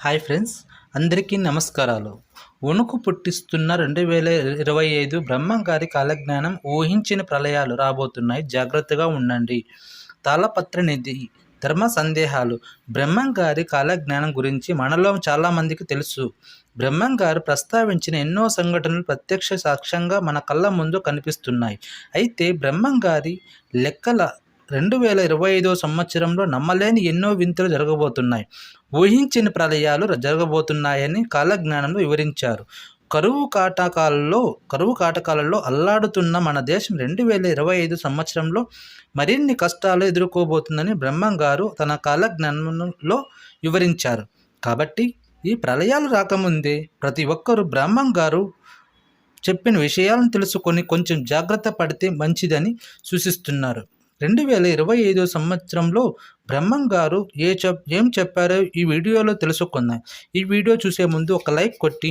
Hi friends అందరికీ నమస్కారాలు. వణుకు పుట్టిస్తున్న రెండు వేల ఇరవై ఐదు బ్రహ్మంగారి కాలజ్ఞానం ఊహించిన ప్రళయాలు రాబోతున్నాయి. జాగ్రత్తగా ఉండండి. తాళపత్ర నిధి ధర్మ సందేహాలు. బ్రహ్మంగారి కాలజ్ఞానం గురించి మనలో చాలామందికి తెలుసు. బ్రహ్మంగారు ప్రస్తావించిన ఎన్నో సంఘటనలు ప్రత్యక్ష సాక్ష్యంగా మన కళ్ళ ముందు కనిపిస్తున్నాయి. అయితే బ్రహ్మంగారి లెక్కల రెండు వేల ఇరవై ఐదో సంవత్సరంలో నమ్మలేని ఎన్నో వింతలు జరగబోతున్నాయి. ఊహించిన ప్రళయాలు జరగబోతున్నాయని కాలజ్ఞానంలో వివరించారు. కరువు కాటకాలలో కరువు కాటకాలలో అల్లాడుతున్న మన దేశం రెండు వేల ఇరవై ఐదు సంవత్సరంలో మరిన్ని కష్టాలు ఎదుర్కోబోతుందని బ్రహ్మం గారు తన కాలజ్ఞానంలో వివరించారు. కాబట్టి ఈ ప్రళయాలు రాకముందే ప్రతి ఒక్కరూ బ్రహ్మం గారు చెప్పిన విషయాలను తెలుసుకొని కొంచెం జాగ్రత్త పడితే మంచిదని సూచిస్తున్నారు. రెండు వేల ఇరవై ఐదో సంవత్సరంలో బ్రహ్మం గారు ఏ చెప్ ఏం చెప్పారో ఈ వీడియోలో తెలుసుకుందాం. ఈ వీడియో చూసే ముందు ఒక లైక్ కొట్టి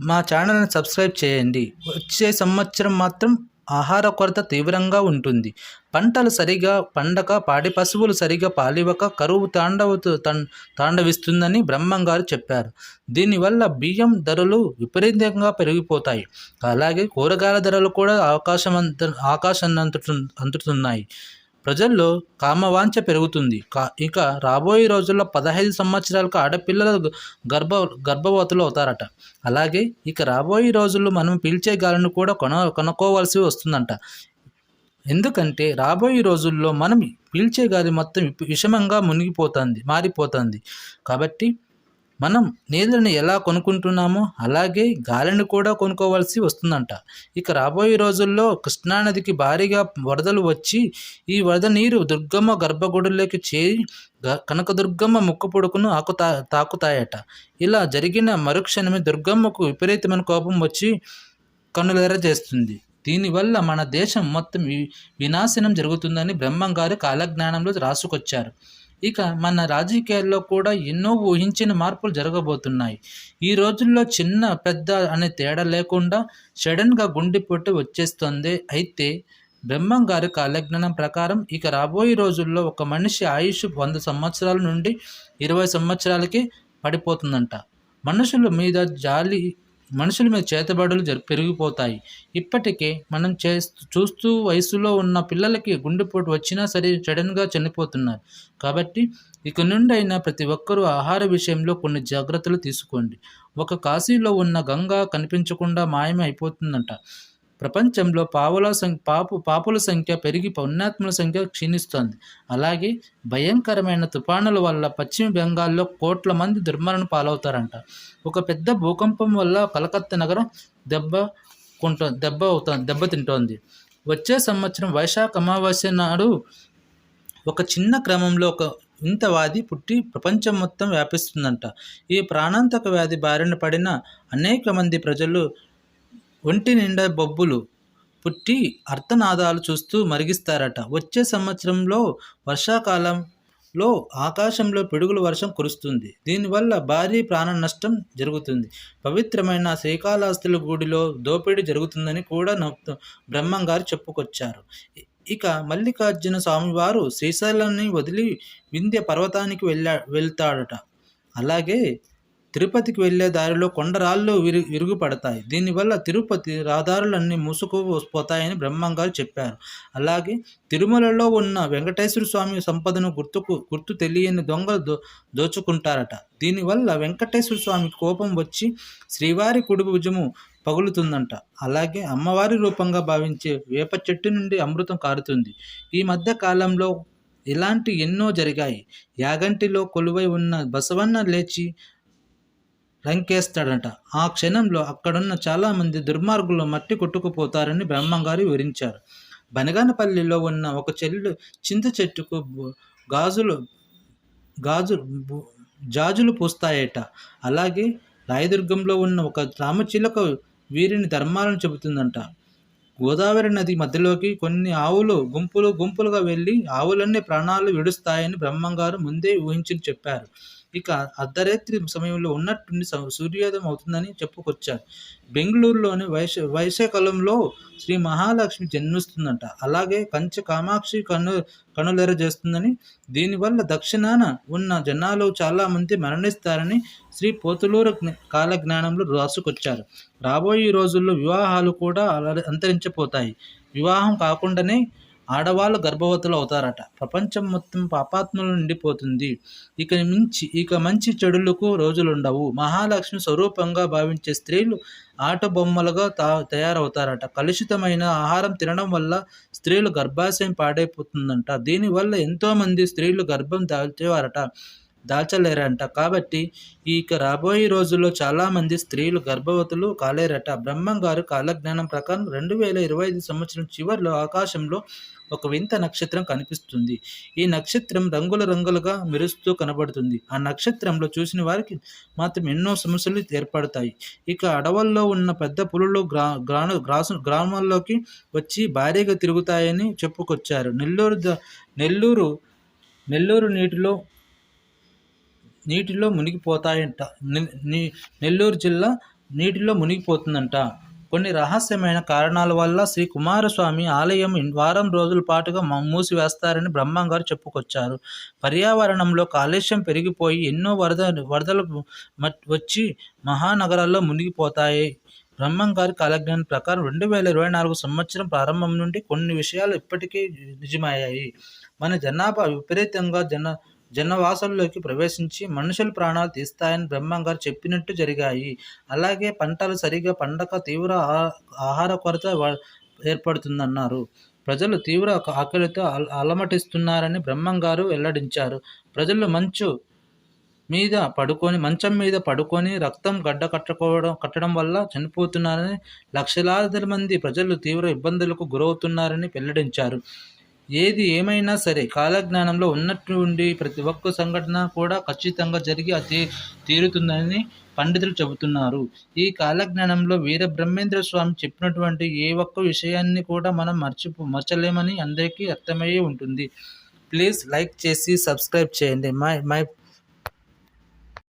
మా ఛానల్ని సబ్స్క్రైబ్ చేయండి. వచ్చే సంవత్సరం మాత్రం ఆహార కొరత తీవ్రంగా ఉంటుంది. పంటలు సరిగా పండక పాడి పశువులు సరిగా పాలివక కరువు తాండవ తాండవిస్తుందని బ్రహ్మంగారు చెప్పారు. దీనివల్ల బియ్యం ధరలు విపరీతంగా పెరిగిపోతాయి. అలాగే కూరగాయల ధరలు కూడా ఆకాశం అంత ఆకాశాన్ని అంతుతు అందుతున్నాయి ప్రజల్లో కామవాంఛ పెరుగుతుంది. కా ఇక రాబోయే రోజుల్లో పదహైదు సంవత్సరాలకు ఆడపిల్లలు గర్భ గర్భవతులు అవుతారట. అలాగే ఇక రాబోయే రోజుల్లో మనం పీల్చే గాలిని కూడా కొన కొనుక్కోవాల్సి వస్తుందంట. ఎందుకంటే రాబోయే రోజుల్లో మనం పీల్చే గాలి మొత్తం విషమంగా మునిగిపోతుంది మారిపోతుంది. కాబట్టి మనం నీళ్ళని ఎలా కొనుక్కుంటున్నామో అలాగే గాలిని కూడా కొనుక్కోవాల్సి వస్తుందంట. ఇక రాబోయే రోజుల్లో కృష్ణానదికి భారీగా వరదలు వచ్చి ఈ వరద నీరు దుర్గమ్మ గర్భగుడుల్లోకి చేరి కనకదుర్గమ్మ ముక్కు పొడుకును ఆకుతా తాకుతాయట. ఇలా జరిగిన మరుక్షణమే దుర్గమ్మకు విపరీతమైన కోపం వచ్చి కన్నులెర చేస్తుంది దీనివల్ల మన దేశం మొత్తం వినాశనం జరుగుతుందని బ్రహ్మంగారు కాలజ్ఞానంలో రాసుకొచ్చారు. ఇక మన రాజకీయాల్లో కూడా ఎన్నో ఊహించిన మార్పులు జరగబోతున్నాయి. ఈ రోజుల్లో చిన్న పెద్ద అనే తేడా లేకుండా సడన్గా గుండెపోటు వచ్చేస్తుంది. అయితే బ్రహ్మం గారి కాలజ్ఞానం ప్రకారం ఇక రాబోయే రోజుల్లో ఒక మనిషి ఆయుష్ వంద సంవత్సరాల నుండి ఇరవై సంవత్సరాలకి పడిపోతుందంట. మనుషుల మీద జాలి మనుషుల మీద చేతబడులు జరి పెరిగిపోతాయి. ఇప్పటికే మనం చేస్తూ చూస్తూ వయసులో ఉన్న పిల్లలకి గుండెపోటు వచ్చినా సరే సడన్గా చనిపోతున్నారు. కాబట్టి ఇక నుండి అయినా ప్రతి ఒక్కరూ ఆహార విషయంలో కొన్ని జాగ్రత్తలు తీసుకోండి. ఒక కాశీలో ఉన్న గంగా కనిపించకుండా మాయమైపోతుందంట. ప్రపంచంలో పావుల సంఖ్య పాపు పాపుల సంఖ్య పెరిగి పుణ్యాత్ముల సంఖ్య క్షీణిస్తోంది. అలాగే భయంకరమైన తుఫానుల వల్ల పశ్చిమ బెంగాల్లో కోట్ల మంది దుర్మరణ పాలవుతారంట. ఒక పెద్ద భూకంపం వల్ల కలకత్తా నగరం దెబ్బ కొంట దెబ్బ అవుతుంది దెబ్బతింటోంది వచ్చే సంవత్సరం వైశాఖ అమావాస్య నాడు ఒక చిన్న క్రమంలో ఒక ఇంత వ్యాధి పుట్టి ప్రపంచం మొత్తం వ్యాపిస్తుందంట. ఈ ప్రాణాంతక వ్యాధి బారిన పడిన అనేక మంది ప్రజలు ఒంటి నిండా బొబ్బులు పుట్టి అర్థనాదాలు చూస్తూ మరిగిస్తారట. వచ్చే సంవత్సరంలో వర్షాకాలంలో ఆకాశంలో పిడుగుల వర్షం కురుస్తుంది. దీనివల్ల భారీ ప్రాణ నష్టం జరుగుతుంది. పవిత్రమైన శ్రీకాళహస్తుల గుడిలో దోపిడీ జరుగుతుందని కూడా బ్రహ్మంగారు చెప్పుకొచ్చారు. ఇక మల్లికార్జున స్వామివారు శ్రీశైలాన్ని వదిలి వింధ్య పర్వతానికి వెళ్ళా వెళ్తాడట. అలాగే తిరుపతికి వెళ్ళే దారిలో కొండరాళ్ళు విరు విరుగుపడతాయి. దీనివల్ల తిరుపతి రహదారులన్నీ మూసుకుపోతాయని బ్రహ్మంగారు చెప్పారు. అలాగే తిరుమలలో ఉన్న వెంకటేశ్వర స్వామి సంపదను గుర్తుకు గుర్తు తెలియని దొంగలు దో దోచుకుంటారట. దీనివల్ల వెంకటేశ్వర స్వామి కోపం వచ్చి శ్రీవారి కుడి భుజము పగులుతుందంట. అలాగే అమ్మవారి రూపంగా భావించే వేప చెట్టు నుండి అమృతం కారుతుంది. ఈ మధ్య కాలంలో ఇలాంటి ఎన్నో జరిగాయి. యాగంటిలో కొలువై ఉన్న బసవన్న లేచి లంకేస్తాడంట. ఆ క్షణంలో అక్కడున్న చాలామంది దుర్మార్గులు మట్టి కొట్టుకుపోతారని బ్రహ్మంగారు వివరించారు. బనగానపల్లిలో ఉన్న ఒక చెల్లు చింత చెట్టుకు గాజులు గాజు జాజులు పూస్తాయట. అలాగే రాయదుర్గంలో ఉన్న ఒక రామచిలక వీరిని ధర్మాలను చెబుతుందంట. గోదావరి నది మధ్యలోకి కొన్ని ఆవులు గుంపులు గుంపులుగా వెళ్ళి ఆవులన్నీ ప్రాణాలు విడుస్తాయని బ్రహ్మంగారు ముందే ఊహించి చెప్పారు. ఇక అర్ధరాత్రి సమయంలో ఉన్నట్టుండి సూర్యోదయం అవుతుందని చెప్పుకొచ్చారు. బెంగళూరులోని వైశ వైశాఖలంలో శ్రీ మహాలక్ష్మి జన్మిస్తుందంట. అలాగే కంచె కామాక్షి కను కనులెర చేస్తుందని దీనివల్ల దక్షిణాన ఉన్న జనాలు చాలా మంది మరణిస్తారని శ్రీ పోతులూరు కాలజ్ఞానంలో రాసుకొచ్చారు. రాబోయే రోజుల్లో వివాహాలు కూడా అల- అంతరించిపోతాయి. వివాహం కాకుండానే ఆడవాళ్ళు గర్భవతులు అవుతారట. ప్రపంచం మొత్తం పాపాత్మలు నిండిపోతుంది ఇక మించి ఇక మంచి చెడులకు రోజులుండవు. మహాలక్ష్మి స్వరూపంగా భావించే స్త్రీలు ఆట బొమ్మలుగా తా తయారవుతారట. కలుషితమైన ఆహారం తినడం వల్ల స్త్రీలు గర్భాశయం పాడైపోతుందంట. దీనివల్ల ఎంతోమంది స్త్రీలు గర్భం దాల్చేవారట. దాచలేరంట కాబట్టి ఇక రాబోయే రోజుల్లో చాలామంది స్త్రీలు గర్భవతులు కాలేరట. బ్రహ్మం గారు కాలజ్ఞానం ప్రకారం రెండు వేల ఇరవై ఐదు సంవత్సరం చివరిలో ఆకాశంలో ఒక వింత నక్షత్రం కనిపిస్తుంది. ఈ నక్షత్రం రంగుల రంగులుగా మెరుస్తూ కనబడుతుంది. ఆ నక్షత్రంలో చూసిన వారికి మాత్రం ఎన్నో సమస్యలు ఏర్పడతాయి. ఇక అడవుల్లో ఉన్న పెద్ద పులులు గ్రా గ్రాను గ్రాసు గ్రామాల్లోకి వచ్చి భారీగా తిరుగుతాయని చెప్పుకొచ్చారు. నెల్లూరు ద- నెల్లూరు నెల్లూరు నీటిలో నీటిలో మునిగిపోతాయంట. నెల్లూరు జిల్లా నీటిలో మునిగిపోతుందంట. కొన్ని రహస్యమైన కారణాల వల్ల శ్రీ కుమారస్వామి ఆలయం వారం రోజుల పాటుగా మూసివేస్తారని బ్రహ్మం గారు చెప్పుకొచ్చారు. పర్యావరణంలో కాలుష్యం పెరిగిపోయి ఎన్నో వరద వరదలు వచ్చి మహానగరాల్లో మునిగిపోతాయి. బ్రహ్మంగారి కాలజ్ఞానం ప్రకారం రెండు వేల ఇరవై నాలుగు సంవత్సరం ప్రారంభం నుండి కొన్ని విషయాలు ఇప్పటికీ నిజమయ్యాయి. మన జనాభా విపరీతంగా జన జనవాసంలోకి ప్రవేశించి మనుషుల ప్రాణాలు తీస్తాయని బ్రహ్మంగారు చెప్పినట్టు జరిగాయి. అలాగే పంటలు సరిగా పండక తీవ్ర ఆహార కొరత ఏర్పడుతుందన్నారు. ప్రజలు తీవ్ర ఆకలితో అలమటిస్తున్నారని బ్రహ్మంగారు వెల్లడించారు. ప్రజలు మంచు మీద పడుకొని మంచం మీద పడుకొని రక్తం గడ్డ కట్టుకోవడం కట్టడం వల్ల చనిపోతున్నారని లక్షలాది మంది ప్రజలు తీవ్ర ఇబ్బందులకు గురవుతున్నారని వెల్లడించారు. ఏది ఏమైనా సరే కాలజ్ఞానంలో ఉన్నట్టు ఉండి ప్రతి ఒక్క సంఘటన కూడా ఖచ్చితంగా జరిగి అది తీరుతుందని పండితులు చెబుతున్నారు. ఈ కాలజ్ఞానంలో వీర బ్రహ్మేంద్ర స్వామి చెప్పినటువంటి ఏ ఒక్క విషయాన్ని కూడా మనం మర్చిపో మర్చలేమని అందరికీ అర్థమయ్యే ఉంటుంది. ప్లీజ్ లైక్ చేసి సబ్స్క్రైబ్ చేయండి. My my